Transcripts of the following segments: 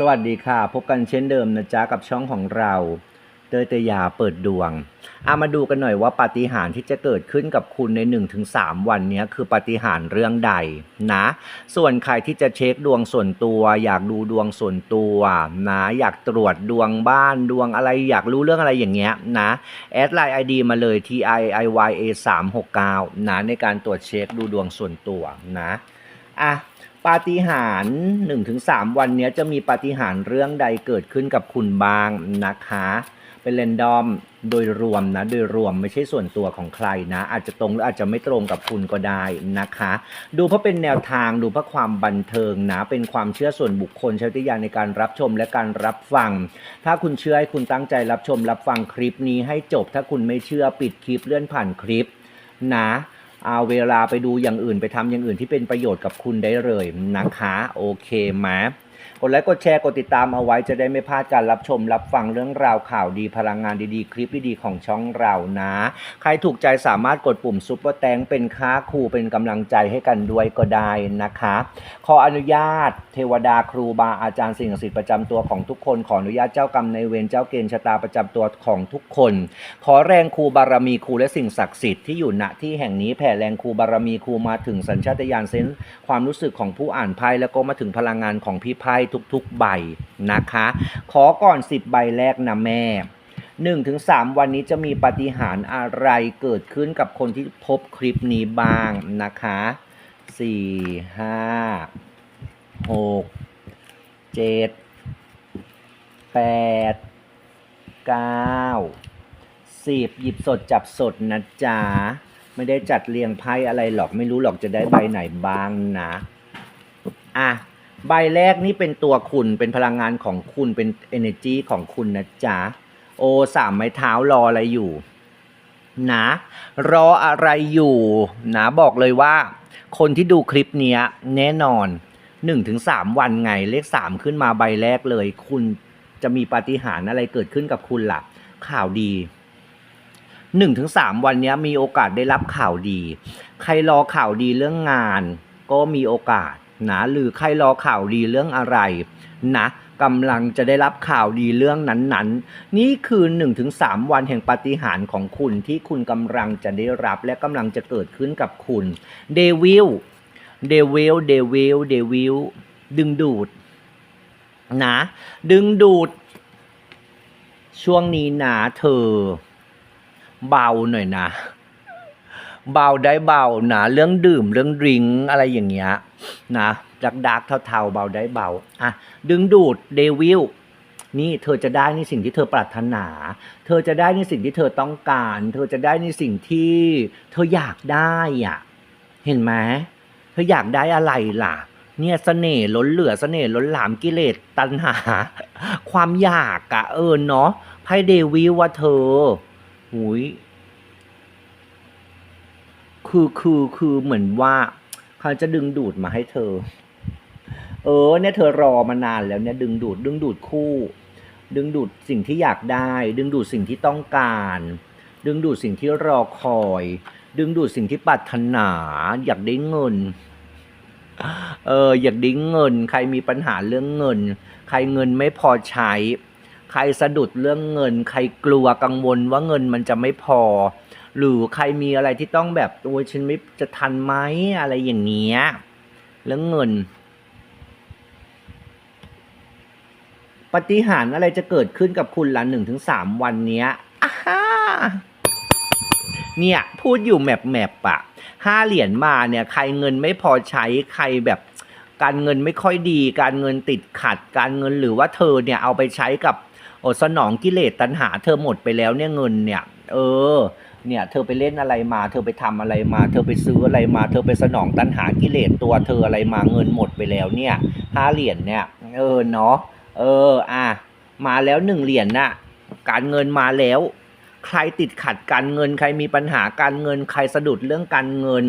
สวัสดีค่ะ พบกันเช่นเดิมนะจ๊ะกับช่องของเราเตยเตยาเปิดดวงอามาดูกันหน่อยว่าปาฏิหาริย์ที่จะเกิดขึ้นกับคุณใน 1-3 วันนี้คือปาฏิหาริย์เรื่องใดนะ ส่วนใครที่จะเช็คดวงส่วนตัว อยากดูดวงส่วนตัวนะ อยากตรวจดวงบ้านดวงอะไรอยากรู้เรื่องอะไรอย่างเงี้ยนะแอดไลน์ ID มาเลย T I I Y A 3 6 9นะในการตรวจเช็คดูดวงส่วนตัวนะ อะปาฏิหาริย์หนึ่งถึงสามวันนี้จะมีปาฏิหาริย์เรื่องใดเกิดขึ้นกับคุณบ้างนะคะ เป็นเรนดอมโดยรวมนะ โดยรวมไม่ใช่ส่วนตัวของใครนะ อาจจะตรงหรืออาจจะไม่ตรงกับคุณก็ได้นะคะ ดูเพราะเป็นแนวทางดูเพราะความบันเทิงนะ เป็นความเชื่อส่วนบุคคลใช้วิจารณญาในการรับชมและการรับฟัง ถ้าคุณเชื่อให้คุณตั้งใจรับชมรับฟังคลิปนี้ให้จบ ถ้าคุณไม่เชื่อปิดคลิปเลื่อนผ่านคลิปนะ เอาเวลาไปดูอย่างอื่นไปทำอย่างอื่นที่เป็นประโยชน์กับคุณได้เลยนะคะ โอเคไหม กดไลค์กดแชร์กดติดตามเอาไว้จะได้ไม่พลาดการรับชม รับฟังเรื่องราวข่าวดีพลังงานดีๆ คลิปดีๆของช่องเรานะ ใครถูกใจสามารถกดปุ่มซุปเปอร์แตงเป็นค่าครูเป็นกำลังใจให้กันด้วยก็ได้นะคะ ขออนุญาต เทวดาครูบาอาจารย์สิ่งศักดิ์สิทธิ์ประจำตัวของทุกคนขออนุญาตเจ้ากรรมในเวรเจ้าเกณฑ์ชะตาประจำตัวของทุกคน ขอแรงครูบารมีครูและสิ่งศักดิ์สิทธิ์ที่อยู่ณที่แห่งนี้แผ่แรงครูบารมีครูมาถึงสัญชาตญาณเซนส์ความรู้สึกของผู้อ่านไพ่แล้วก็มาถึงพลังงานของพี่ไพ่ทุกๆใบนะคะ ขอก่อน 10 ใบแรกนะแม่1-3ถึง3วันนี้จะมีปาฏิหาริย์อะไรเกิดขึ้นกับคนที่พบคลิปนี้บ้างนะคะ 4 5 6 7 8 9 10 หยิบสดจับสดนะจ๊ะไม่ได้จัดเรียงไพ่อะไรหรอกไม่รู้หรอกจะได้ใบไหนบ้างนะ อะ ใบแรกนี่เป็นตัวคุณเป็นพลังงานของคุณเป็น energy ของคุณนะจ๊ะ โอสามไม้เท้ารออะไรอยู่นะรออะไรอยู่นะบอกเลยว่า คนที่ดูคลิปนี้แน่นอน 1-3 วันไงเลข 3 ขึ้นมาใบแรกเลย คุณจะมีปาฏิหาริย์อะไรเกิดขึ้นกับคุณล่ะ ข่าวดีหนึ่งถึงสามวันนี้มีโอกาสได้รับข่าวดี ใครรอข่าวดีเรื่องงาน ก็มีโอกาส นะหรือใครรอข่าวดีเรื่องอะไรนะกำลังจะได้รับข่าวดีเรื่องนั้นๆ นี่คือ 1-3 วันแห่งปาฏิหาริย์ของคุณที่คุณกำลังจะได้รับและกำลังจะเกิดขึ้นกับคุณเดวิลเดวิลเดวิลเดวิลดึงดูดนะดึงดูด ช่วงนี้นะเธอเบาหน่อยนะ เบาได้เบานะเรื่องดื่มเรื่องดริงอะไรอย่างเงี้ยนะดักดักเทาๆเบาได้เบาอะดึงดูดเดวิลนี่เธอจะได้ในสิ่งที่เธอปรารถนา เธอจะได้ในสิ่งที่เธอต้องการ เธอจะได้ในสิ่งที่เธออยากได้อะเห็นไหมเธออยากได้อะไรล่ะ เนี่ยเสน่ห์ล้นเหลือเสน่ห์ล้นหลามกิเลสตัณหา ความอยากอะเออเนาะไพ่เดวิลว่าเธอหุย คือคือคือเหมือนว่าเขาจะดึงดูดมาให้เธอ เออ เนี่ยเธอรอมานานแล้วเนี่ย ดึงดูด ดึงดูดคู่ ดึงดูดสิ่งที่อยากได้ ดึงดูดสิ่งที่ต้องการ ดึงดูดสิ่งที่รอคอย ดึงดูดสิ่งที่ปรารถนา อยากได้เงิน เออ อยากได้เงิน ใครมีปัญหาเรื่องเงิน ใครเงินไม่พอใช้ ใครสะดุดเรื่องเงิน ใครกลัวกังวลว่าเงินมันจะไม่พอ หรือใครมีอะไรที่ต้องแบบโอ้ยฉันไม่จะทันไหมอะไรอย่างเงี้ยเรื่องเงิน ปฏิหารอะไรจะเกิดขึ้นกับคุณหละหนึ่งถึงสามวันเนี้ยอ่าเนี่ย พูดอยู่แมปแมปอะห้าเหรียญมาเนี่ย ใครเงินไม่พอใช้ใครแบบการเงินไม่ค่อยดี การเงินติดขัด การเงินหรือว่าเธอเนี่ยเอาไปใช้กับอสนองกิเลสตัณหา เธอหมดไปแล้วเนี่ยเงินเนี่ย เออ เนี่ยเธอไปเล่นอะไรมา เธอไปทำอะไรมา เธอไปซื้ออะไรมา เธอไปสนองตัณหากิเลสตัวเธออะไรมาเงินหมดไปแล้วเนี่ยห้าเหรียญเนี่ย เออเนาะเอออะมาแล้วหนึ่งเหรียญน่ะการเงินมาแล้ว ใครติดขัดการเงิน ใครมีปัญหาการเงิน ใครสะดุดเรื่องการเงิน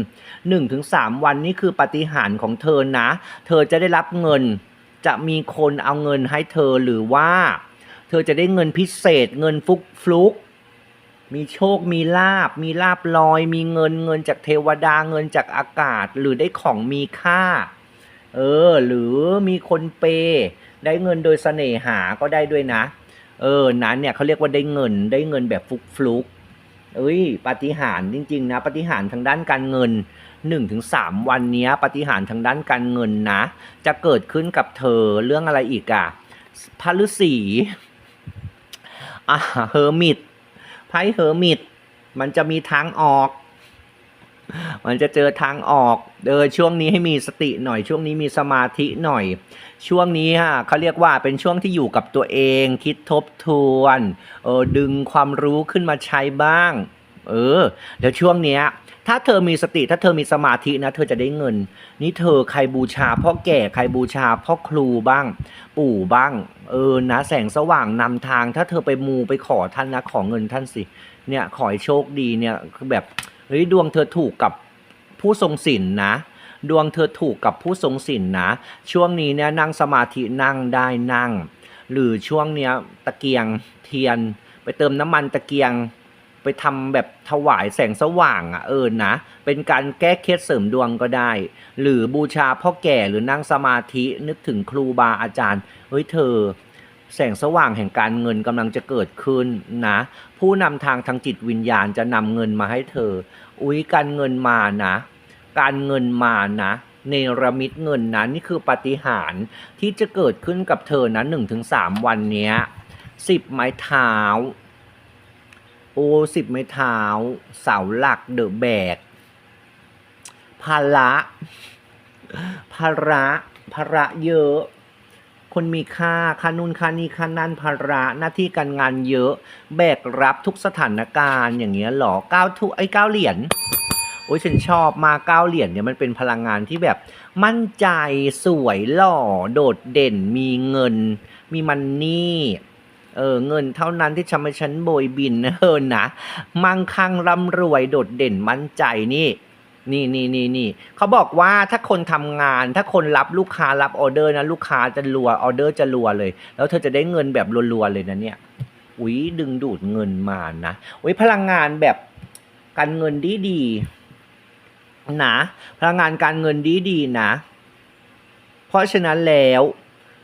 หนึ่งถึงสามวันนี่คือปฏิหารของเธอนะ เธอจะได้รับเงิน จะมีคนเอาเงินให้เธอหรือว่า เธอจะได้เงินพิเศษเงินฟุกฟลุก มีโชค มีลาบ มีลาบลอย มีเงิน เงินจากเทวดา เงินจากอากาศ หรือได้ของมีค่า เออ หรือมีคนเปย์ได้เงินโดยเสน่หา ก็ได้ด้วยนะ เออ นั้นเนี่ยเขาเรียกว่าได้เงิน ได้เงินแบบฟุกฟลุกเอ้ย ปฏิหารจริง ๆ นะ ปฏิหารทางด้านการเงิน1นถึงสวันนี้ปฏิหารทางด้านการเงินนะ จะเกิดขึ้นกับเธอเรื่องอะไรอีกอะพระฤาษีอะเฮอร์มิต ไพ่เฮอร์มิตมันจะมีทางออก มันจะเจอทางออก เออช่วงนี้ให้มีสติหน่อยช่วงนี้มีสมาธิหน่อย ช่วงนี้ฮะเขาเรียกว่าเป็นช่วงที่อยู่กับตัวเอง คิดทบทวน เออดึงความรู้ขึ้นมาใช้บ้าง เออเดี๋ยวช่วงเนี้ย ถ้าเธอมีสติถ้าเธอมีสมาธินะ เธอจะได้เงิน นี่เธอใครบูชาพ่อแก่ใครบูชาพ่อครูบ้าง ปู่บ้าง เออนะแสงสว่างนำทาง ถ้าเธอไปมูไปขอท่านนะขอเงินท่านสิ เนี่ยขอให้โชคดีเนี่ยคือแบบเฮ้ยดวงเธอถูกกับผู้ทรงศีลนะดวงเธอถูกกับผู้ทรงศีลนะ ช่วงนี้เนี่ยนั่งสมาธินั่งได้นั่ง หรือช่วงเนี้ยตะเกียงเทียน ไปเติมน้ำมันตะเกียง ไปทำแบบถวายแสงสว่างอะเออนะ เป็นการแก้เคล็ดเสริมดวงก็ได้ หรือบูชาพ่อแก่หรือนั่งสมาธินึกถึงครูบาอาจารย์เฮ้ยเธอ แสงสว่างแห่งการเงินกำลังจะเกิดขึ้นนะ ผู้นำทางทางจิตวิญญาณจะนำเงินมาให้เธอ อุ๊ยการเงินมานะ การเงินมานะเนรมิตเงินนะนี่คือปฏิหารที่จะเกิดขึ้นกับเธอนะหนึ่งถึงสามวันเนี้ยสิบไม้เท้า อ้สิบไม้เท้า เสาหลักเดอะแบกภาระภาระภาระเยอะ คนมีค่าค่านู่นค่านี่ค่านั่นภาระหน้าที่การงานเยอะ แบกรับทุกสถานการณ์อย่างเงี้ยหรอก้าวทุไอ้ก้าเหรียญโอ้ยฉันชอบมาก้าเหรียญเนี่ยมันเป็นพลังงานที่แบบ มั่นใจสวยหล่อ โดดเด่นมีเงิน มีมันนี่ เออเงินเท่านั้นที่ทำให้ฉันโบยบินนะเออนะมั่งคั่งร่ำรวยโดดเด่นมั่นใจนี่นี่นี่นี่นี่เขาบอกว่าถ้าคนทำงาน ถ้าคนรับลูกค้ารับออเดอร์นะลูกค้าจะรัวออเดอร์จะรัวเลย แล้วเธอจะได้เงินแบบรัวๆเลยนะเนี่ยอุ้ยดึงดูดเงินมานะอุ้ยพลังงานแบบการเงินดีดีๆนะพลังงานการเงินดีดีๆนะ เพราะฉะนั้นแล้ว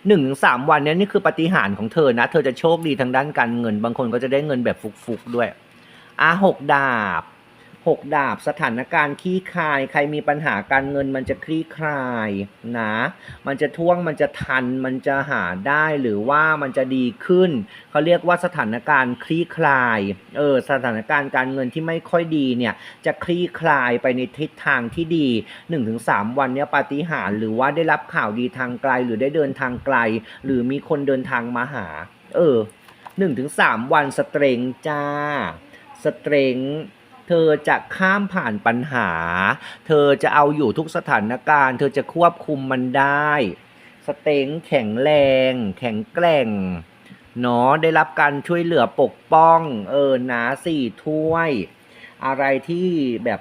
หนึ่งสามวันนี้นี่คือปฏิหารของเธอนะ เธอจะโชคดีทางด้านการเงิน บางคนก็จะได้เงินแบบฟุกๆด้วยอะหกดาบ หกดาบสถานการณ์คลี่คลาย ใครมีปัญหาการเงินมันจะคลี่คลายนะ มันจะท่วงมันจะทันมันจะหาได้หรือว่ามันจะดีขึ้น เขาเรียกว่าสถานการณ์คลี่คลายเออสถานการณ์การเงินที่ไม่ค่อยดีเนี่ยจะคลี่คลายไปในทิศทางที่ดี 1-3 วันเนี้ยปาฏิหาริย์หรือว่าได้รับข่าวดีทางไกล หรือได้เดินทางไกล หรือมีคนเดินทางมาหา เออ1-3 วันสเตรงจ้าสเตรง เธอจะข้ามผ่านปัญหา เธอจะเอาอยู่ทุกสถานการณ์ เธอจะควบคุมมันได้ สเต็งแข็งแรง แข็งแกร่งเนาะได้รับการช่วยเหลือปกป้อง เออนะสี่ถ้วย อะไรที่แบบ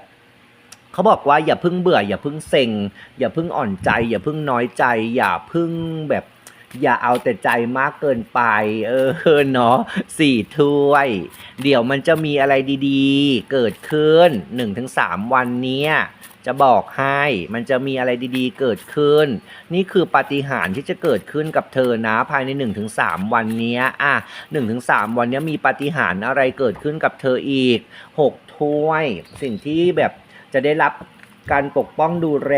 เขาบอกว่าอย่าพิ่งเบื่อ อย่าพิ่งเซ็ง อย่าพิ่งอ่อนใจ อย่าพิ่งน้อยใจ อย่าพิ่งแบบ อย่าเอาแต่ใจมากเกินไป เออเนาะสี่ถ้วย เดี๋ยวมันจะมีอะไรดีๆ เกิดขึ้น 1-3 วันเนี้ยจะบอกให้มันจะมีอะไรดีๆ เกิดขึ้น นี่คือปาฏิหาริย์ที่จะเกิดขึ้นกับเธอนะภายใน 1-3 วันนี้อะ1-3 วันนี้มีปาฏิหาริย์อะไรเกิดขึ้นกับเธออีก 6 ถ้วย สิ่งที่แบบจะได้รับการปกป้องดูแล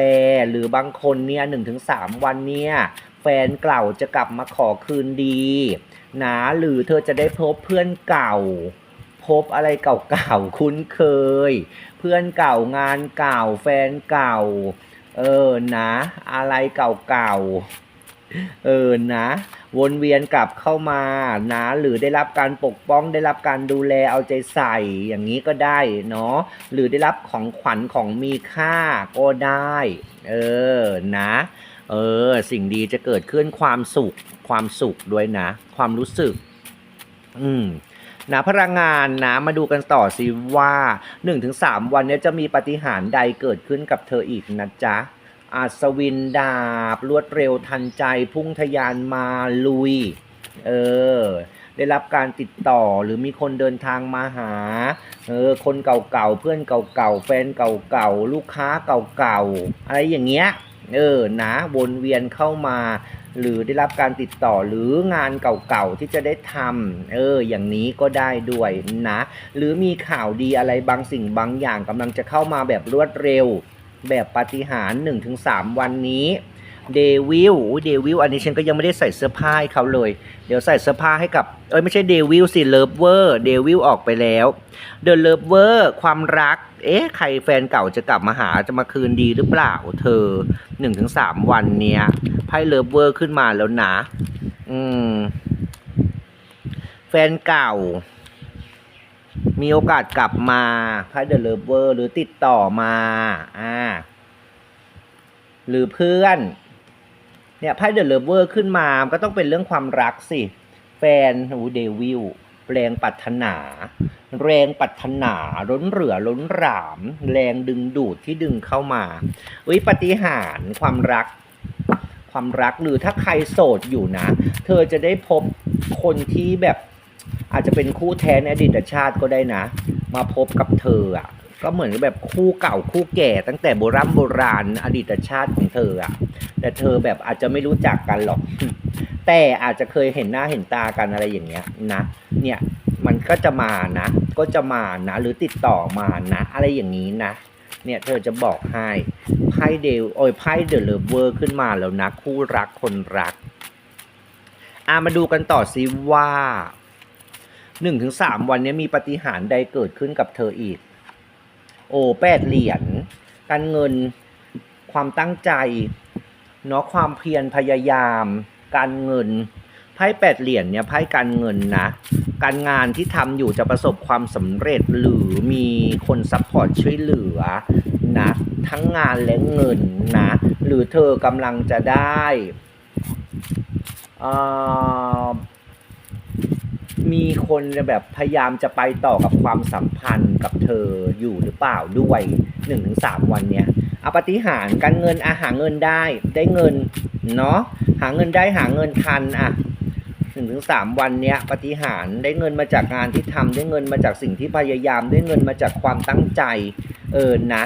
หรือบางคนเนี่ย1-3วันเนี่ย ฟนเก่าจะกลับมาขอคืนดีนะหรือเธอจะได้พบเพื่อนเก่า พบอะไรเก่าๆคุ้นเคย เพื่อนเก่างานเก่าแฟนเก่า เออนะ อะไรเก่าๆเออนะ วนเวียนกลับเข้ามานะหรือได้รับการปกป้องได้รับการดูแลเอาใจใส่อย่างนี้ก็ได้เนาะหรือได้รับของขวัญของมีค่าก็ได้ เออนะ เออ สิ่งดีจะเกิดขึ้นความสุข ความสุขด้วยนะ ความรู้สึก อืมนะพลังงานนะมาดูกันต่อสิว่า 1-3 วันนี้จะมีปฏิหารใดเกิดขึ้นกับเธออีกนะจ๊ะอัศวินดาบ รวดเร็วทันใจพุ่งทะยานมาลุย เออ ได้รับการติดต่อหรือมีคนเดินทางมาหา เออ คนเก่าๆ เพื่อนเก่าๆ แฟนเก่าๆ ลูกค้าเก่าๆ อะไรอย่างเงี้ย เออนะวนเวียนเข้ามา หรือได้รับการติดต่อหรืองานเก่าๆที่จะได้ทำเออ อย่างนี้ก็ได้ด้วยนะ หรือมีข่าวดีอะไรบางสิ่งบางอย่างกำลังจะเข้ามาแบบรวดเร็ว แบบปาฏิหาริย์1-3 วันนี้ เดวิลเดวิลอันนี้ฉันก็ยังไม่ได้ใส่เสื้อผ้าให้เขาเลย เดี๋ยวใส่เสื้อผ้าให้กับ เอ้ยไม่ใช่เดวิลสิเลิฟเวอร์เดวิลออกไปแล้วเดอะเลิฟเวอร์ความรัก เอ๊ะ ใครแฟนเก่าจะกลับมาหาจะมาคืนดีหรือเปล่าเธอ1-3วันเนี้ยไพ่เลิฟเวอร์ขึ้นมาแล้วนะ อืม แฟนเก่า มีโอกาสกลับมาไพ่เดอะเลิฟเวอร์หรือติดต่อมา อ่าหรือเพื่อน เนี่ยไพ่เดอะเลเวอร์ขึ้นมาก็ต้องเป็นเรื่องความรักสิ แฟนหูเดวิลแรงปรารถนา แรงปรารถนาล้นเหลือล้นหลาม แรงดึงดูดที่ดึงเข้ามาเอ้ยปฏิหารความรัก ความรักหรือถ้าใครโสดอยู่นะ เธอจะได้พบคนที่แบบอาจจะเป็นคู่แท้ในอดีตชาติก็ได้นะ มาพบกับเธออะ ก็เหมือนแบบคู่เก่าคู่แก่ ตั้งแต่โบราณโบราณอดีตชาติของเธออะแต่เธอแบบอาจจะไม่รู้จักกันหรอก แต่อาจจะเคยเห็นหน้าเห็นตากันอะไรอย่างเงี้ยนะเนี่ยมันก็จะมานะ ก็จะมานะ หรือติดต่อมานะ อะไรอย่างนี้นะ เนี่ยเธอจะบอกให้ไพ่เดลโอ้ยไพ่เดอะเลเวอร์ขึ้นมาแล้วนะ คู่รักคนรักอ่ามาดูกันต่อซิว่าหนึ่งถึงสามวันนี้มีปาฏิหารย์ใดเกิดขึ้นกับเธออีก โอ้แปดเหรียญการเงินความตั้งใจเนาะความเพียรพยายาม การเงินไพ่แปดเหรียญเนี่ยไพ่การเงินนะ การงานที่ทำอยู่จะประสบความสำเร็จหรือมีคนซัพพอร์ตช่วยเหลือนะทั้งงานและเงินนะหรือเธอกำลังจะได้อ่า มีคนแบบพยายามจะไปต่อกับความสัมพันธ์กับเธออยู่หรือเปล่าด้วยหนึ่งถึงสามวันเนี้ยอปฏิหารการเงินอาหาเงินได้ได้เงินเนาะหาเงินได้หาเงินทันอะหนึ่งถึงสามวันเนี้ยปฏิหารได้เงินมาจากงานที่ทำได้เงินมาจากสิ่งที่พยายามได้เงินมาจากความตั้งใจเออนะ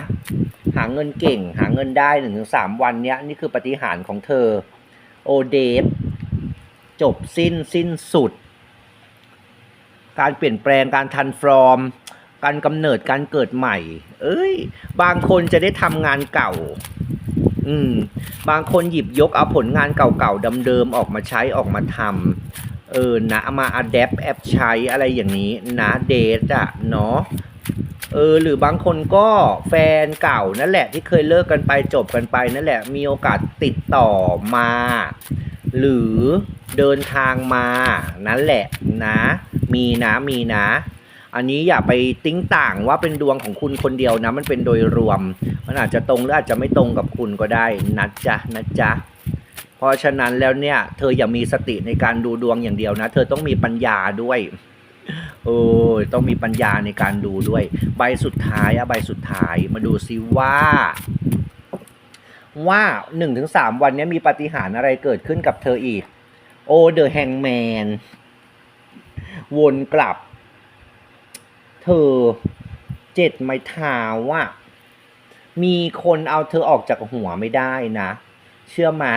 หาเงินเก่ง หาเงินได้หนึ่งถึงสามวันเนี้ยนี่คือปฏิหารของเธอโอเดฟจบสิ้นสิ้นสุด การเปลี่ยนแปลงการทันฟอร์มการกำเนิดการเกิดใหม่ เอ้ย บางคนจะได้ทำงานเก่า อืม บางคนหยิบยกเอาผลงานเก่าๆเดิมๆออกมาใช้ออกมาทำเออนะเอามาอัดแอปแอปใช้อะไรอย่างนี้นะเดทอะเนาะเออหรือบางคนก็แฟนเก่านั่นแหละที่เคยเลิกกันไปจบกันไปนั่นแหละมีโอกาสติดต่อมา หรือเดินทางมานั่นแหละนะ มีนะมีนะ อันนี้อย่าไปติ้งต่างว่าเป็นดวงของคุณคนเดียวนะ มันเป็นโดยรวม มันอาจจะตรงหรืออาจจะไม่ตรงกับคุณก็ได้นะจ๊ะนะจ๊ะเพราะฉะนั้นแล้วเนี่ย เธออย่ามีสติในการดูดวงอย่างเดียวนะ เธอต้องมีปัญญาด้วยโอ้ยต้องมีปัญญาในการดูด้วย ใบสุดท้ายอะใบสุดท้ายมาดูซิว่า ว่าหนึ่งถึงสามวันนี้มีปาฏิหารย์อะไรเกิดขึ้นกับเธออีก โอ้เดอะแฮงแมน วนกลับ เธอเจ็ดไม้เท้าว่ามีคนเอาเธอออกจากหัวไม่ได้นะ เชื่อมา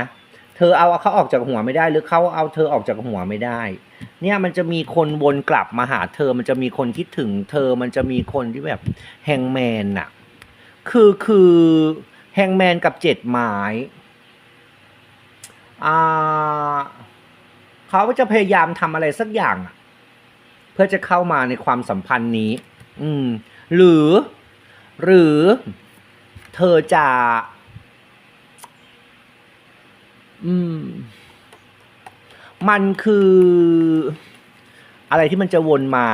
เธอเอาเขาออกจากหัวไม่ได้หรือเขาเอาเธอออกจากหัวไม่ได้ เนี่ยมันจะมีคนวนกลับมาหาเธอมันจะมีคนคิดถึง เธอมันจะมีคนที่แบบแฮงแมนน่ะ คือคือแฮงแมนกับเจ็ดไม้อ่าเขาจะพยายามทำอะไรสักอย่างอะ เพื่อจะเข้ามาในความสัมพันธ์นี้ อืม หรือ หรือเธอจะ อืม มันคือ อะไรที่มันจะวนมา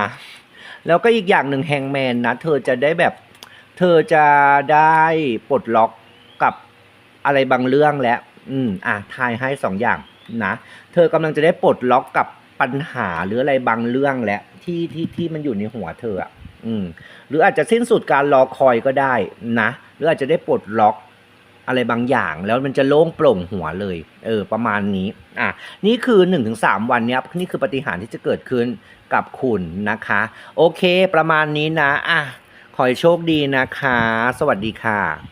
แล้วก็อีกอย่างหนึ่งแฮงแมนนะ เธอจะได้แบบ เธอจะได้ปลดล็อกกับอะไรบางเรื่องแล้ว อืม อะ ทายให้สองอย่างนะ เธอกำลังจะได้ปลดล็อกกับ ปัญหาหรืออะไรบางเรื่องแหล้วที่ที่ที่มันอยู่ในหัวเธออะอืม หรืออาจจะสิ้นสุดการรอคอยก็ได้นะหรืออาจจะได้ปลดล็อกอะไรบางอย่างแล้วมันจะโล่งโปร่งหัวเลย เออ ประมาณนี้ อะ นี่คือ1นถึงสวันเนี้ยนี่คือปฏิหารที่จะเกิดขึ้นกับคุณนะคะ โอเค ประมาณนี้นะ อะ ขอให้โชคดีนะคะ สวัสดีค่ะ